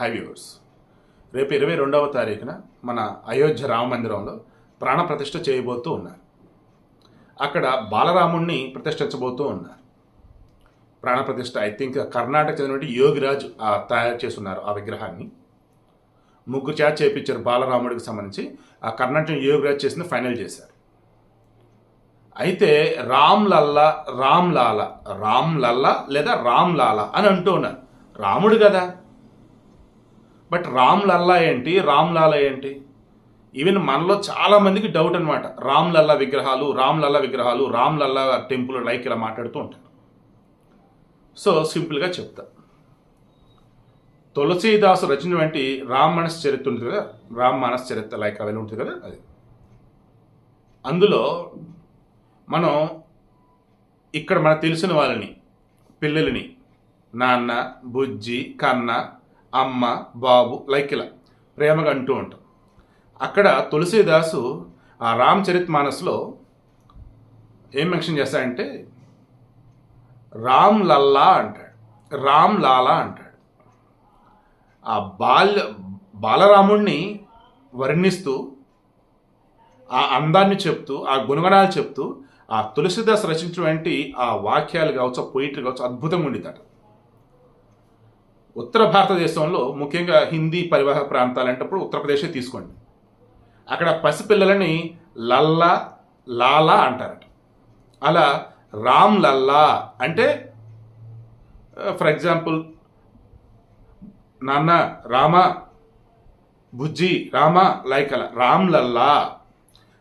High viewers రేపు ఇరవై రెండవ తారీఖున మన అయోధ్య రామ మందిరంలో ప్రాణ చేయబోతూ ఉన్నారు. అక్కడ బాలరాముణ్ణి ప్రతిష్ఠించబోతూ ఉన్నారు. ప్రాణ ప్రతిష్ఠ ఐ థింక్ కర్ణాటక చెందినటువంటి యోగిరాజు తయారు చేస్తున్నారు ఆ విగ్రహాన్ని. ముగ్గురు చేత చేపించారు బాలరాముడికి సంబంధించి. ఆ కర్ణాటక యోగిరాజు చేసింది ఫైనల్ చేశారు. అయితే రామ్ లల్లా రామ్ లాల రామ్ లల్లా లేదా రామ్ లాలా అని అంటూ ఉన్నారు. రాముడు కదా. బట్ రామ్ లల్లా ఏంటి? రామ్ లాలా ఏంటి? ఈవెన్ మనలో చాలా మందికి డౌట్ అనమాట రామ్ లల్లా విగ్రహాలు రామ్ లల్లా విగ్రహాలు రామ్ లల్లా టెంపుల్ లైక్ ఇలా మాట్లాడుతూ ఉంటారు. సో సింపుల్గా చెప్తా. తులసీదాసు రచనటువంటి రామ్ మనస్ చరిత్ర ఉంటుంది కదా? రామ్ మనస్ చరిత్ర లైక్ అవన్నీ ఉంటుంది కదా? అది. అందులో మనం ఇక్కడ మనకు తెలిసిన వాళ్ళని పిల్లలని నాన్న బుజ్జి కన్న అమ్మ బాబు లైక్ ఇలా ప్రేమగా అంటూ ఉంటాం. అక్కడ తులసీదాసు ఆ రామ్ చరిత్ మానస్లో ఏం మెన్షన్ చేశాడంటే రామ్ లల్లా అంటాడు రామ్ లాలా అంటాడు. ఆ బాల్య బాలరాముణ్ణి వర్ణిస్తూ ఆ అందాన్ని చెప్తూ ఆ గుణగణాలు చెప్తూ ఆ తులసిదాస్ రచించినటువంటి ఆ వాక్యాలు కావచ్చు పొయిటరీ కావచ్చు అద్భుతంగా ఉండేదట ఉత్తర భారతదేశంలో ముఖ్యంగా హిందీ పరివాహక ప్రాంతాలు అంటప్పుడు ఉత్తరప్రదేశే తీసుకోండి. అక్కడ పసిపిల్లలని లల్లా లాలా అంటారట. అలా రామ్ లల్లా అంటే ఫర్ ఎగ్జాంపుల్ నాన్న రామ బుజ్జి రామ లైక్ అలా రామ్ లల్లా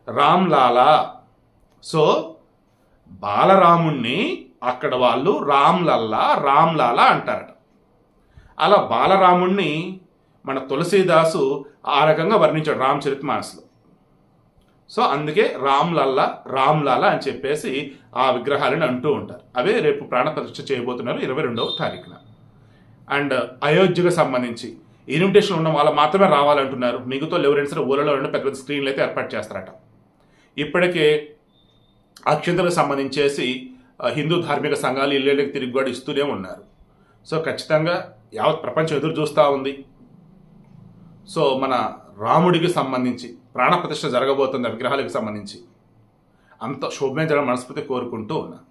రామ్ లాలా. సో బాలరాముణ్ణి అక్కడ వాళ్ళు రామ్ లల్లా రామ్ లాలా అంటారట. అలా బాలరాముణ్ణి మన తులసీదాసు ఆ రకంగా వర్ణించాడు రామచరిత్ మానస్లో. సో అందుకే రామ్లల్ల రామ్లాల అని చెప్పేసి ఆ విగ్రహాలను అంటూ ఉంటారు. అవే రేపు ప్రాణ ప్రతిష్ఠ చేయబోతున్నారు ఇరవై రెండవ తారీఖున. అండ్ అయోధ్యకు సంబంధించి ఇన్విటేషన్ ఉన్న వాళ్ళు మాత్రమే రావాలంటున్నారు. మిగతా ఎవరైనా సరే ఊళ్ళలో రెండు పెద్ద పెద్ద స్క్రీన్లు అయితే ఏర్పాటు చేస్తారట. ఇప్పటికే అక్షంతలకు సంబంధించేసి హిందూ ధార్మిక సంఘాలు ఇళ్ళకి తిరిగి కూడా ఇస్తూనే ఉన్నారు. సో ఖచ్చితంగా యావత్ ప్రపంచం ఎదురు చూస్తూ ఉంది. సో మన రాముడికి సంబంధించి ప్రాణప్రతిష్ఠ జరగబోతున్న విగ్రహాలకు సంబంధించి అంత శుభమే జరగ మనస్ఫూర్తి కోరుకుంటూ ఉన్నాను